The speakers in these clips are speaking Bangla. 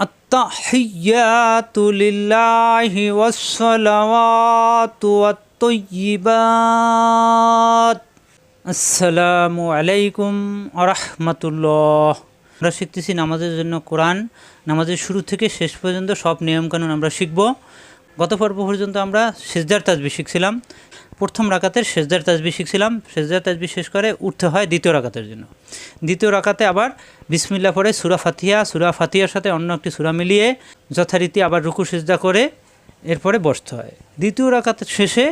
التحيات لله والصلوات والطيبات আসসালামু আলাইকুম আরহামতুল্লাহ আমরা শিখতেছি নামাজের জন্য কোরআন নামাজের শুরু থেকে শেষ পর্যন্ত সব নিয়মকানুন আমরা শিখব গত পর্ব পর্যন্ত আমরা সেজদার তাজবি শিখছিলাম প্রথম রাকাতের সেজদার তাজবি শিখছিলাম। সেজদার তাজবি শেষ করে উঠতে হয় দ্বিতীয় রাকাতের জন্য। দ্বিতীয় রাকাতে আবার বিসমিল্লা পরে সুরা ফাতিয়া সুরা ফাতিয়ার সাথে অন্য একটি সুরা মিলিয়ে যথারীতি আবার রুকু, সেজদা করে এরপরে বসতে হয়। দ্বিতীয় রাকাতের শেষে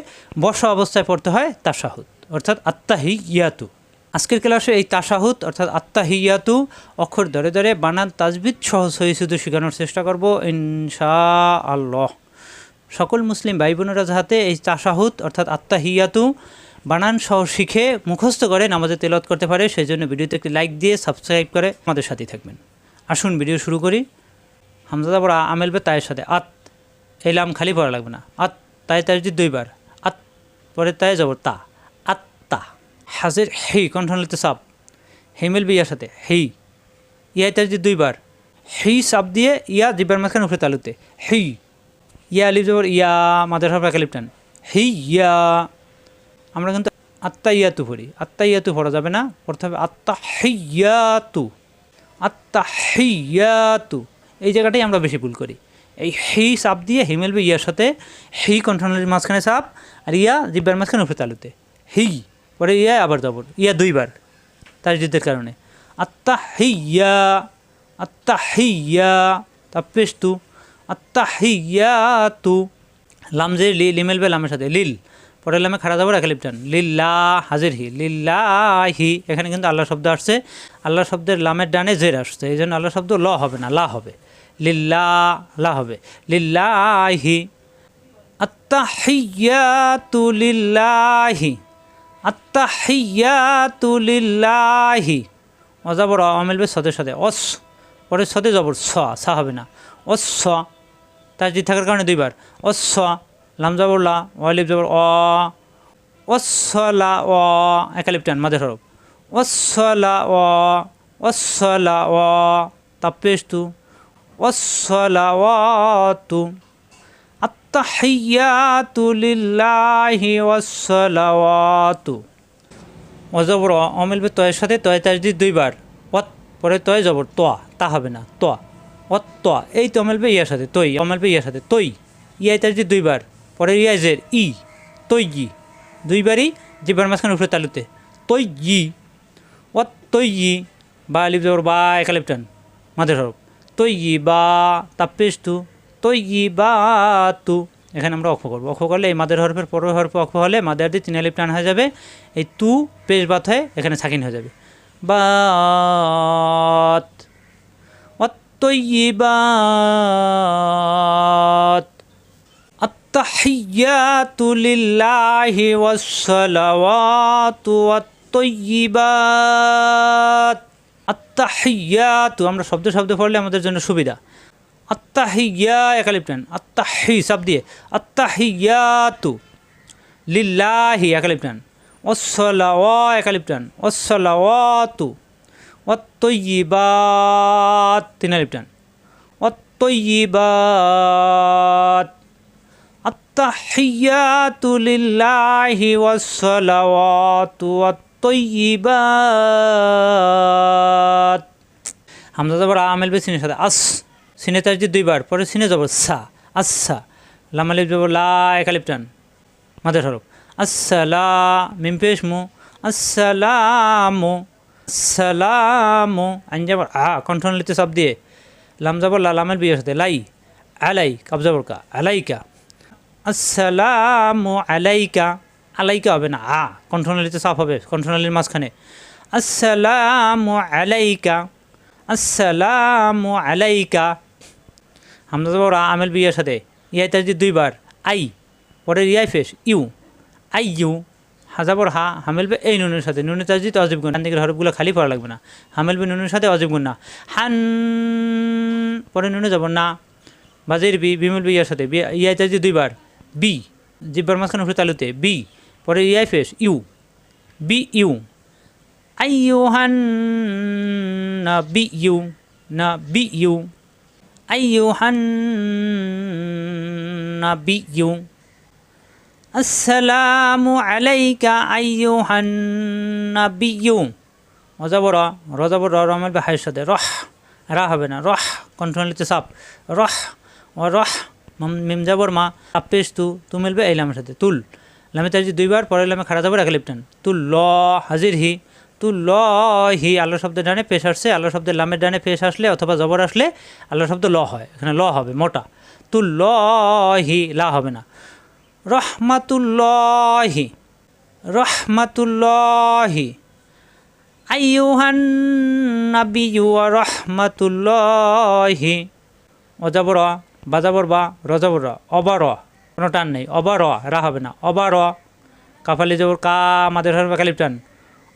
বসা অবস্থায় পড়তে হয় তাশাহুদ, অর্থাৎ আত্মাহি ইয়াতু আজকের ক্লাসে এই তাশাহুদ, অর্থাৎ আত্মাহিয়াতু অক্ষর ধরে ধরে বানান তাজবিদ সহ সহিশুদ্ধ শেখানোর চেষ্টা করব ইনশা আল্লাহ সকল মুসলিম ভাই বোনেরা যাহাতে এই তাশাহুদ, অর্থাৎ আত্মাহিয়াতু বানান সহ শিখে মুখস্থ করে নামাজে তেলত করতে পারে সেই জন্য ভিডিওতে একটি লাইক দিয়ে সাবস্ক্রাইব করে আমাদের সাথেই থাকবেন। আসুন ভিডিও শুরু করি। হামজাদা বড়া আমেলবে তায়ের সাথে, আত এলাম খালি পড়া লাগবে না। আত তাই তাই যদি দুইবার। আত, পরে তাই যাব তা। আত্তা, হাজের হেই কণ্ঠনলিতে সাপ হেমেল বিয়ার সাথে হেই ইয়াই তাই যদি দুইবার। হেই সাপ দিয়ে, ইয়া জিব্বার মাঝখানে উপরে তালুতে হেই ইয়া আলিফ জবর, ইয়া মাদার সব একালিপ টান হেই ইয়া, আমরা কিন্তু আত্মা ইয়াতু পড়ি। আত্মা ইয়াতু পড়া যাবে না, পড়তে হবে আত্মা হেইয়াতু আত্মা হেইয়াতু এই জায়গাটাই আমরা বেশি ভুল করি। এই হেই সাপ দিয়ে হিমেলবে ইয়ার সাথে হেই কণ্ঠনালীর মাঝখানে সাপ, আর ইয়া জিব্বার মাঝখানে উপরে তালুতে। হেই পরে ইয়া আবার জবর, ইয়া দুইবার তার যুদ্ধের কারণে। আত্মা হেইয়া আত্মা হেইয়া তাপেশ তু আত্মা হেইয়া তু লাম যে লি লিমেলবে লামের সাথে, লিল। পরে লামে খাড়া যাব রাখা লিপটান লিল্লা হাজির হি লিল্লাহি। এখানে কিন্তু আল্লাহ শব্দ আসছে। আল্লাহ শব্দের লামের ডানে জের আসছে। এই জন্য আল্লাহ শব্দ ল হবে না, লা হবে। লিল্লা, লা হবে। লিল্লাহি। আত্তাহিয়াতু লিল্লাহি। আত্তাহিয়াতু লিল্লাহি। অজাবর অমিলবে সদের সাথে। অস। পরে সদে জবর স, সা হবে না। অস তার যদি থাকার কারণে দুইবার। অস লাম জবর লা অলিপ জবর অ অসলা অ, একালিপটান মাঝে হরফ। অসলা অ অসলা অ তাপেশ তু। অসলাওয়াতু আত্তাহিয়াতু লিল্লাহি ওয়াসসালাওয়াতু অজবর অমিলবে তয়ের সাথে তয় তাজদি দুইবার। পরে তয় জবর তোয়া তা হবে না তোয়া অত এই তো অমেলবে ইয়ার সাথে তৈ অমেলবে ইয়ার সাথে তৈ ইয়াই তাজদি দুইবার, পরে ইয়াজের ই তৈ ই। দুইবারই জিবার মাঝখানে উপরে তালুতে তৈ গি অত তৈ ই, বা আলিফ জবর, বা একালিপটান মাদের হরফ তৈগি বা তাপেস্তু তৈগি বা তু। এখানে আমরা অক্ষ করব। অক্ষ করলে এই মাদের হরফের পরের হরফে অক্ষ হলে মাদের দিয়ে তিন আলিপ টান হয়ে যাবে। এই তু পেশ বাত হয়ে এখানে সাকিন হয়ে যাবে। বাত অত্যইবাত التحيات لله والصلوات والطيبات আত্মাহিয়াতু আমরা শব্দ শব্দ পড়লে আমাদের জন্য সুবিধা আত্মাহিয়া একালিপটান আত্মাহি সব দিয়ে আত্মাহিয়াতু লিল্লাহি একালিপটান অসলাওয়া একালিপটান অসলাওয়াতু অত্যইবাত তিনালিপটান অত্যইবাত আত্মাহিয়াতু লিল্লাহি ওয়াসসালাওয়াতু তৈবাত হামজা যাবার আমেল বে সিনের সাথে। আস, সিনে তার যে দুইবার, পরে সিনে যাব, সা আচ্ছা লামালিপ যাব, লা একালিপটান মাদের হরফ। আসসালা মিমপেশ মু, আসসালামু আইন যাবার আ, কণ্ঠন লিতে সব দিয়ে, লাম যাবার লা, লামের বিয়ের সাথে লাই, আলাই কাব যাবর কা, আলাইকা। আসসালামু আলাইকা আলাইকা হবে না, আ কণ্ঠনালীতে সাফ হবে, কণ্ঠনালীর মাঝখানে। আসসালামু আলাইকা আসসালামু আলাইকা। হামদা জবর আমেল বিয়ার সাথে, ইয়াই তার দুইবার, আই পরে ইয়াই ফেস ইউ, আই, ইউ হাজাবর হা হামেলবে এই নুনের সাথে, নুনের তাজি তো অজীব গুণ দিকের হরফগুলো খালি পড়া লাগবে না। হামেলবে নুনের সাথে অজীব গুণ না হান পরে নুনে যাব না। বাজির বি, বিমল বি, ইয়ার সাথে। ইয়াই তাজি দুইবার। বি, জিব্বার মাঝখানে উপরে তালুতে। বি, পরে ইয়াই ফেস ইউ। বি, ইউ। আই ইউ হান না বি, ইউ। না বি, ইউ। আই ইউ হান না বি নাবিয়্যু আসসালামু আলাইকা আইয়ুহান নাবিয়্যু। রজাবর রমের হায়ের সাথে। রহ, রা হবে না, রহ কন্ট্রোলিতে সাপ রহ, ও রহ, মাম- মিম যাবর মা আপেস তু তু মিলবে এই লামের সাথে। তুল, লামে তার দুইবার পরে লামে খাড়া যাব এক লিপটান তুল, ল, হাজির হি। তু ল, হি আল্লাহ শব্দের ডানে পেশ আসছে আল্লাহ শব্দের লামের ডানে পেশ আসলে অথবা জবর আসলে আল্লাহ শব্দ ল হয়। এখানে ল হবে, মোটা। তু ল, হি, লা হবে না। রহমাতুল্লাহি রহমাতুল্লাহি। আইয়ুহান নাবিয়্যু ওয়া রাহমাতুল্লাহি। অজাবর, বাজাবর বা রজাবর, অবার। কোনো টান নেই। অবার, রা হবে না। অবার, কাফালি জবর কা, মাদের হরবে কালিপ টান।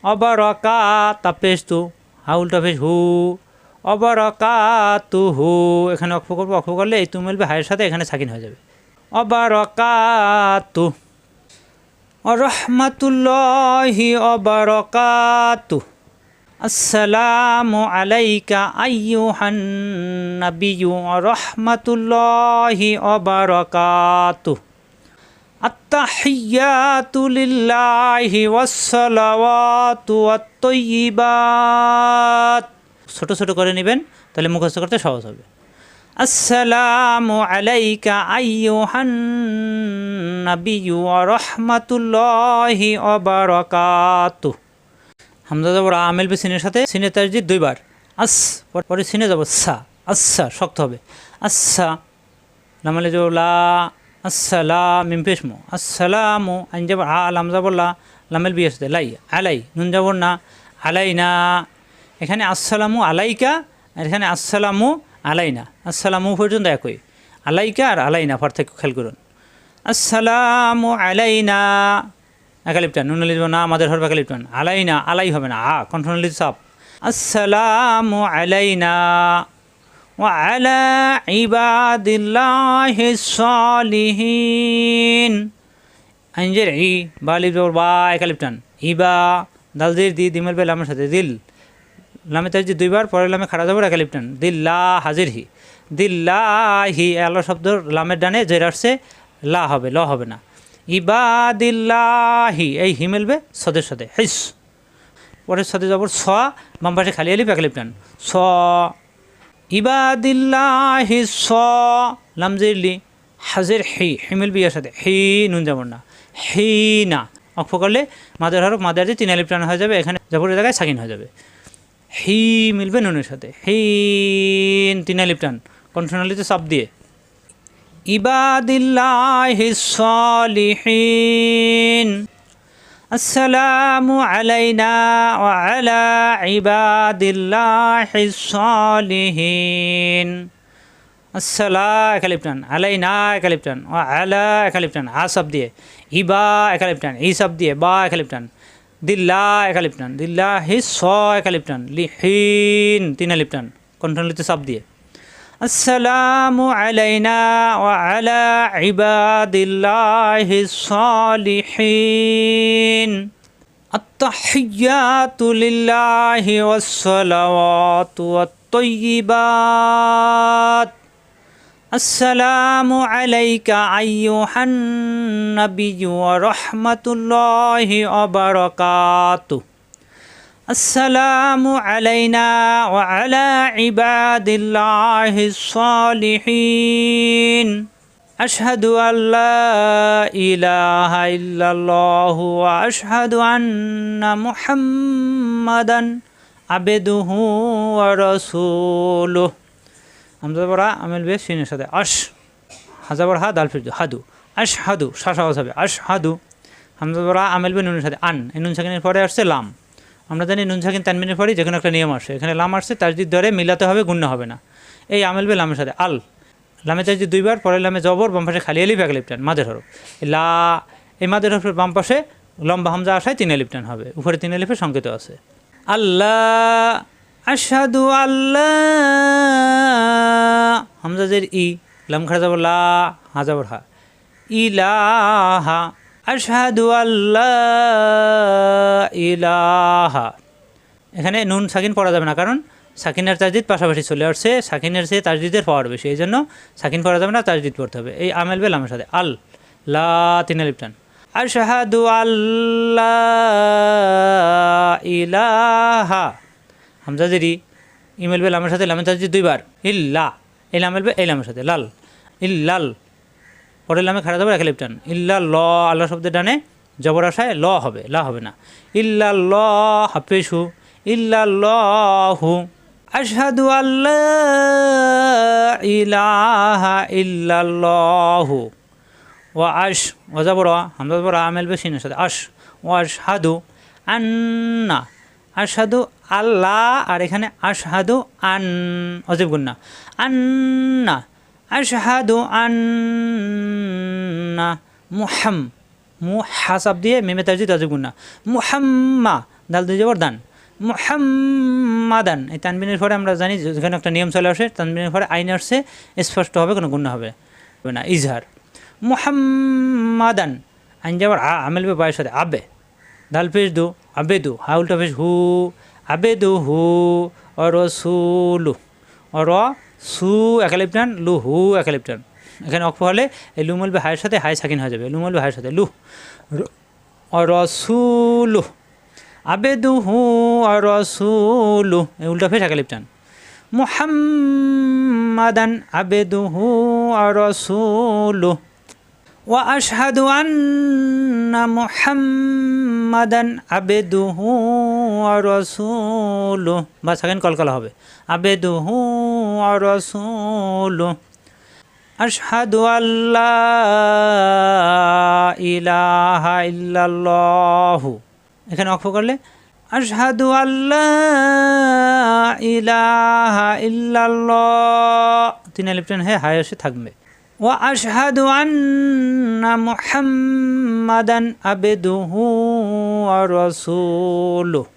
অবার কা তাপেস তু হাউলটা ফেস হু। অবার কা তু হু। এখানে অক্ষ করব, অক্ষ করলে এই তু মিলবে হায়ের সাথে, এখানে সাকিন হয়ে যাবে। অবার কা তু রহমতুল্লাহি অবরকাতু আসসালামু আলাইকা আইয়ুহান নাবিয়্যু রহমতুল্লাহি অবরকাতু التحيات لله والصلوات والطيبات ছোট ছোট করে নেবেন তাহলে মুখস্থ করতে সহজ হবে আসসালামু আলাইকা আইয়ুহান নাবিয়্যু ওয়া রাহমাতুল্লাহি ওয়া বারাকাতুহু। হামজা যাবর আমেল বি সিনের সাথে, সিনে তাজদিদ দুইবার। আস, পর- সিনে যাব সা। আচ্ছা শক্ত হবে। আচ্ছা লামালে যাব লা। আসসালাম মিমপেশমু আসসালামু আইন যাব আ, লাম যাব লা। লামেল বি আসতে লাই, আলাই। নুন যাব না। আলাই না। এখানে আসসালামু আলাইকা এখানে আসসালামু আলাইনা আসসালামু পর্যন্ত একই আলাইকা আর আলাইনা পার্থক্য খেয়াল করুন আসসালামু আলাইনা একালিপটান নুন লিখব না আমাদের হরবে একালিপটান আলাইনা আলাই হবে না আ কন্ট্রোল সাপ আসসালামু আলাইনা وعلى عباد الله الصالحين আইনজের ই বা লিপ জবর বা একালিপটান ইবা দালজির দি দিমের বে লামের সাথে দিল লামে যে দুইবার পরে লামে খাড়া যাব একালিপটান দিল্লা হাজির হি। দিল্লাহি আল্লাহ শব্দ লামের ডানে জের আসছে, লা হবে, ল হবে না। ইবাদিল্লাহি এই হি মিলবে সদের সদে, হিস। পরের সদে যাব স, বাম পাশে খালি আলিপ একালিপটান স। ইবাদিল্লাহি স। লামজিরলি হাজির হি হিমিল বিয়ার সাথে। হি, নুন যেমন না। হি না। অক্ষ করলে মাদের হরফ, মাদের যে তিন আলিপ টান হয়ে যাবে, এখানে জবরের জায়গায় সাকিন হয়ে যাবে। হি মিলবে নুনের সাথে। হিন তিন আলিপ টান কন্ট্রোনালিতে চাপ দিয়ে। ইবাদিল্লাহি সলিহিন। আসসালামু আলাইনা আলা ইবাদিল্লাহি সলিহিন। আসসালা একালিপটান আলাইনা একালিপটান ও আলা একালিপটান আ সব দিয়ে। ইবা একালিপটান ই সব দিয়ে, বা একালিপটান দিল্লা একা টান দিল্লা হি স একা টান লি তিন আলিপ টান কণ্ঠনলিতে সব দিয়ে। আসসালামু আলাইনা আলা ইবাদিল্লাহি সালিহিন। আত্তাহিয়াতু লিল্লাহি ওয়াস সালাওয়াতু ওয়াত তাইয়িবাত আসসালামু আলাইকা আইয়ুহান নবিয়্যু ওয়া রাহমাতুল্লাহি ওয়া বারাকাতুহু আসসালামু আলাইনা ওয়া আলা ইবাদিল্লাহিস সালিহিন। আশহাদু আল্লা ইলাহা ইল্লাল্লাহ ওয়া আশহাদু আন্না মুহাম্মাদান আবদুহু ওয়া হামজা বড়া আমেল বেশ সিনের সাথে আশ হাজা বড় হা দাল ফির হাদু আশ হাদু শাসা হবে আশ হাদু হামজা বড়া আমেল বে নুনের সাথে আন, এই নুন সাকিনের পরে আসছে লাম। আমরা জানি নুন সাকিন তানমিনের পরে যে কোনো একটা নিয়ম আসে, এখানে লাম আসছে, তাজদিদ ধরে মিলাতে হবে, গুণ্য হবে না। এই আমেল বে লামের সাথে আল। লামে তাজদিদ দুইবার পরে লামে জবর, বাম পাশে খালি আলিফ এক লিপটান মাদের হরফ। লা, এই মাদের হরফের বাম পাশে লম্বা হামজা আসায় তিন লিপটান হবে, উপরে তিন লিপের সংকেত আছে। আল্লাহ আশহাদু আল্লাহ হামজাজের ই, লাম যাব লা, হা যাবর হা। ইলাহা, আশহাদু আল্লাহ ইলাহা। এখানে নুন সাকিন পড়া যাবে না, কারণ সাকিনের তাজদিদ পাশাপাশি চলে আসছে। সাকিনের চেয়ে তাজদিদের পাওয়ার বেশি, এই জন্য সাকিন পড়া যাবে না, তাজদিদ পড়তে হবে। এই আমেল বেল আমার সাথে। আল, লা, তিন লিপটান আশহাদু আল্লাহ ইলাহা। হামজা জেরি ইমেল বেল আমার সাথে লামের তাজদিদ দুইবার। ইল্লা, এই লামেল বে এই লামের সাথে, লাল। ইল্লাল। পরের লামে খাড়া যাবে রেখে লিপটান ইল্লা ল আল্লাহ শব্দের ডানে জবর আশায় ল হবে, লা হবে না। ইল্লা ল হাফেশু ইল্লা লহু আশহাদু আল্লাহ ইলাহা ইল্লাল্লাহু। ওয়া আশ ওজা বড় হামজা বড় আমেল বেশিনের সাথে আশ। ও আশহাদু আন্না আশহাদু আল্লাহ আর এখানে আশহাদু আন, অজীব গুন্না আন্না, আশহাদু আন্না, মুহাম, মুহাসাব দিয়ে মেমে তাজিদ অজীব গুন্না মুহাম্মা, দাল দুই জবর দান। মুহাম্মাদান, এই তানবিনের পরে আমরা জানি যেখানে একটা নিয়ম চলে আসে, তানবিনের পরে আইন আসছে স্পষ্ট হবে কোনো গুণ হবে না, ইজহার। মুহাম্মাদান, আইন যাবার আ, আমেল বে সাথে আবে, দাল পেশ দু আবেদু, হা উল্টা পেশ হু, আবেদু, হু অর সুলু অর সু একালিপ্টান, লু, হু, একালিপ্টান। এখানে অক্ষ হলে এই লু মলবে হায়ের সাথে হাই সাকিন হয়ে যাবে। লু মলবে হায়ের সাথে লু। অর সুলু আবেদুহু আর রসুলু এই উল্টা ফেস একালিপ্টান। মুহাম্মাদান আবেদুহু আর রসুলু ওয়া আশহাদু আন্না মুহাম্মাদান আবেদুহু আর রসুলু বা সেকেন্ড কলকলা হবে। আবেদুহু আর রসুলু আশহাদু আল্লাহ ইলাহা ইল্লাল্লাহু। এখানে অক্ষ করলে, আশহাদু আল্লাহ ইলাহা ইল্লাল্লাহ। তিন লিপ্টন হ্যাঁ হায়সে থাকবে। আন্না মুহাম্মাদান আবেদুহু আর রাসূলুহু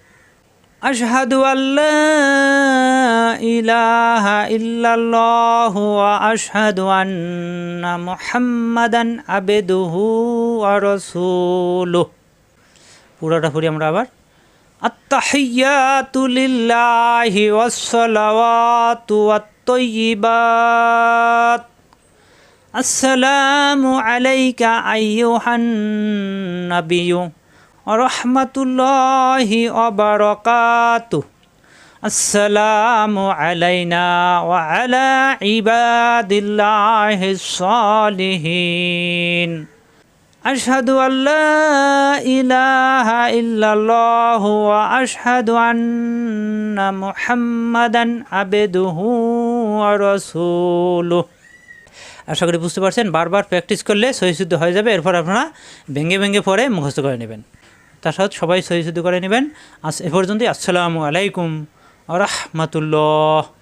আশহাদু আল্লাহ ইলাহা ইল্লাল্লাহু ওয়া আশহাদু আন্না মুহাম্মাদান আবেদুহু আর রাসূলুহু পুরোটা পড়ি আমরা আবার। আত্তাহিয়াতু লিল্লাহি ওয়াসসালাওয়াতু ওয়াত-তাইয়্যিবাত আসসালামু আলাইকা আইয়ুহান নাবিয়ু রহমাতুল্লাহি অবরকাতু আসসালামু আলাইনা ওয়া আলা ইবাদিল্লাহিস সালিহিন আশহাদু আল্লা ইলাহা ইল্লাল্লাহ ওয়া আশহাদু আন্না মুহাম্মাদান আবদুহু ওয়া রাসূলুহু। আশা করি বুঝতে পারছেন, বারবার প্র্যাকটিস করলে সহিশুদ্ধ হয়ে যাবে, এরপর আপনারা ভেঙে ভেঙে পরে মুখস্থ করে নেবেন। তার সাথে সবাই সহিশুদ্ধ করে নেবেন। আস এ পর্যন্তই, আসসালামু আলাইকুম আ রহমতুল্লাহ।